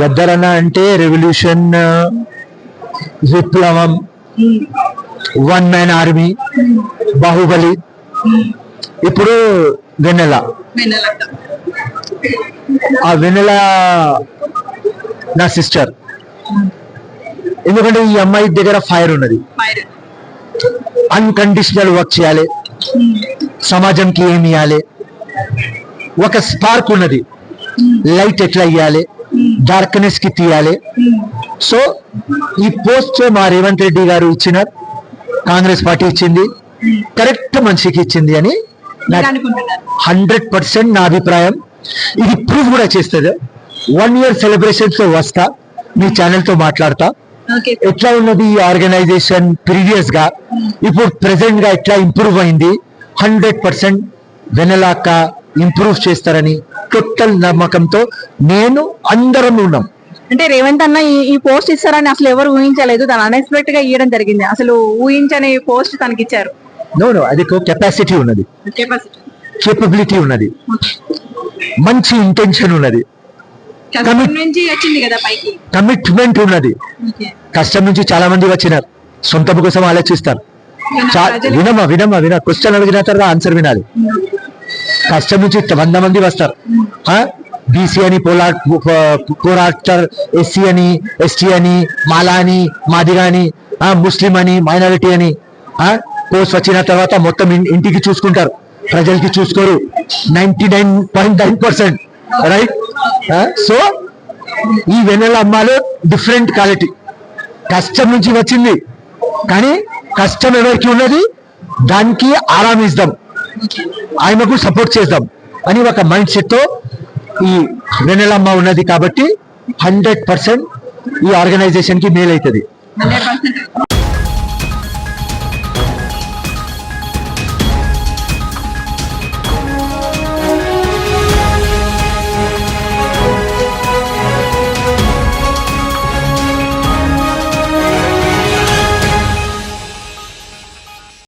గద్దరన్న అంటే రెవల్యూషన్ విప్లవం వన్ మ్యాన్ ఆర్మీ బాహుబలి ఇప్పుడు వెన్నెల. ఆ వెన్నెల నా సిస్టర్ ఎందుకంటే ఈ అమ్మాయి దగ్గర ఫైర్ ఉన్నది. అన్కండిషనల్ వర్క్ చేయాలి. సమాజంకి ఏమి ఇవ్వాలి ఒక స్పార్క్ ఉన్నది. లైట్ ఎట్లా ఇవ్వాలి డార్క్నెస్కి తీయాలి. సో ఈ పోస్ట్ మా రేవంత్ రెడ్డి గారు ఇచ్చిన కాంగ్రెస్ పార్టీ ఇచ్చింది. కరెక్ట్ మనిషికి ఇచ్చింది అని హండ్రెడ్ పర్సెంట్ నా అభిప్రాయం. ఇది ప్రూఫ్ కూడా చేస్తుంది. వన్ ఇయర్ సెలబ్రేషన్స్లో వస్తా. మీ ఛానల్తో మాట్లాడతా. ఎట్లా ఉన్నది ఈ ఆర్గనైజేషన్ ప్రీవియస్గా? ఇప్పుడు ప్రెసెంట్గా ఎట్లా ఇంప్రూవ్ అయింది? హండ్రెడ్ పర్సెంట్ వెనలాక ఇంప్రూవ్ చేస్తారని టోటల్ నమ్మకంతో నేను అందరం ఉన్నాం. అంటే రేవంత్ అన్న ఈ- పోస్ట్ ఇస్తారని అసలు ఎవరు ఊహించలేదు. తను అన్ఎక్స్పెక్ట్గా ఇవ్వడం జరిగింది. అసలు ఊహించని పోస్ట్ తనకి ఇచ్చారు. నో నో అది కెపాసిటీ ఉన్నది. కేపబిలిటీ ఉన్నది. మంచి ఇంటెన్షన్ ఉన్నది. కష్టం నుంచి వచ్చింది కదా పైకి. కమిట్మెంట్ ఉన్నది. కష్టం నుంచి చాలా మంది వచ్చినారు. సొంతం కోసం ఆలోచిస్తారు. వినమ్మా వినమ్మా విన క్వశ్చన్ అడిగిన తర్వాత ఆన్సర్ వినాలి. కష్టం నుంచి వంద మంది వస్తారు. బీసీ అని పోలా పోరాటర్ ఎస్సీ అని ఎస్టీ అని మాలా అని మాదిగా అని ముస్లిం అని మైనారిటీ అని పోస్ట్ వచ్చిన తర్వాత మొత్తం ఇంటికి చూసుకుంటారు. ప్రజలకి చూసుకోరు. Ninety nine point nine percent. Right so ఈ వెన్నెల అమ్మాలు డిఫరెంట్ క్వాలిటీ. కష్టం నుంచి వచ్చింది. కానీ కష్టం ఎవరికి ఉన్నది? దానికి ఆరాం ఆయనకు సపోర్ట్ చేద్దాం అని ఒక మైండ్ సెట్తో ఈ వెన్నెలమ్మ ఉన్నది కాబట్టి హండ్రెడ్ పర్సెంట్ ఈ ఆర్గనైజేషన్కి మేల్ అవుతుంది